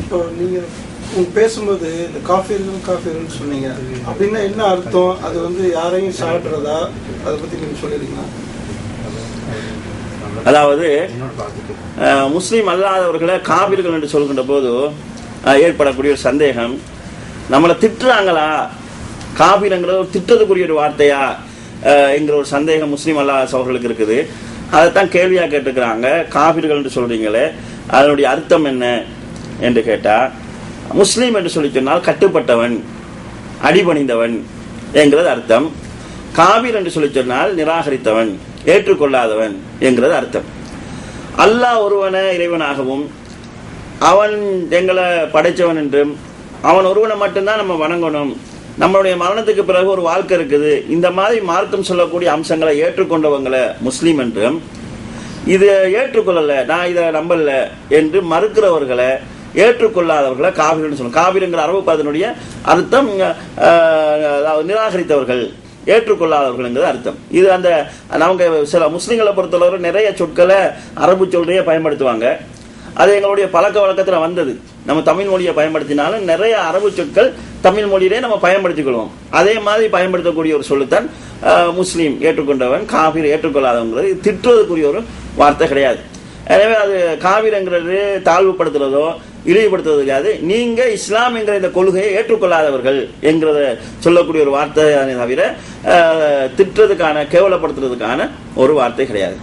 இப்போ நீங்க உங்க பேசும்போது இந்த காஃபீர்கள் காஃபீர்கள் சொன்னீங்க. அப்படின்னா என்ன அர்த்தம்? அது வந்து யாரையும் சாப்பிட்றதா? அதை பத்தி நீங்க சொல்லிடுங்களா அதாவது முஸ்லீம் அல்லாதவர்களை காவிர்கள் என்று சொல்கின்ற போது ஏற்படக்கூடிய ஒரு சந்தேகம் நம்மளை திட்டுறாங்களா? காபிரங்கிறது ஒரு திட்டத்துக்குரிய ஒரு வார்த்தையா? என்கிற ஒரு சந்தேகம் முஸ்லீம் அல்லாத சவர்களுக்கு இருக்குது. அதைத்தான் கேள்வியாக கேட்டுக்கிறாங்க காபிர்கள் என்று சொல்றீங்களே அதனுடைய அர்த்தம் என்ன? என்று கேட்டால் முஸ்லீம் என்று சொல்லி சொன்னால் கட்டுப்பட்டவன் அடிபணிந்தவன் என்கிறது அர்த்தம். காவிர் என்று சொல்லி சொன்னால் நிராகரித்தவன் ஏற்றுக்கொள்ளாதவன் என்கிறது அர்த்தம். அல்லாஹ் ஒருவனை இறைவனாகவும் அவன் எங்களை படைச்சவன் என்றும் அவன் ஒருவனை மட்டும்தான் நம்ம வணங்கணும். நம்மளுடைய மரணத்துக்கு பிறகு ஒரு வாழ்க்கை இருக்குது. இந்த மாதிரி மார்க்கம் சொல்லக்கூடிய அம்சங்களை ஏற்றுக்கொண்டவங்களை முஸ்லீம் என்றும் இது ஏற்றுக்கொள்ளலை நான் இதை நம்பல என்று மறுக்கிறவர்களை ஏற்றுக்கொள்ளாதவர்களை காவிரின்னு சொல்லணும் காவிரிங்கிற அரபு பதனுடைய அர்த்தம் அதாவது நிராகரித்தவர்கள் ஏற்றுக்கொள்ளாதவர்கள்ங்கிறது அர்த்தம். இது அந்த அவங்க சில முஸ்லீம்களை பொறுத்தளவு நிறைய சொற்களை அரபு சொல்றையே பயன்படுத்துவாங்க. அது எங்களுடைய பழக்க வழக்கத்தில் வந்தது. நம்ம தமிழ் மொழியை பயன்படுத்தினாலும் நிறைய அரபு சொற்கள் தமிழ் மொழியிலே நம்ம பயன்படுத்திக்கொள்வோம். அதே மாதிரி பயன்படுத்தக்கூடிய ஒரு சொல்லுத்தான் முஸ்லீம் ஏற்றுக்கொண்டவன் காபீர் ஏற்றுக்கொள்ளாதவங்கிறது. இது திட்டுவதற்குரிய ஒரு வார்த்தை கிடையாது. எனவே அது காவிரங்கிறது தாழ்வுபடுத்துறதோ இழிவுபடுத்துறது கிடையாது நீங்க இஸ்லாம் என்கிற இந்த கொள்கையை ஏற்றுக்கொள்ளாதவர்கள் என்கிறத சொல்லக்கூடிய ஒரு வார்த்தை தவிர திட்டுறதுக்கான கேவலப்படுத்துறதுக்கான ஒரு வார்த்தை கிடையாது.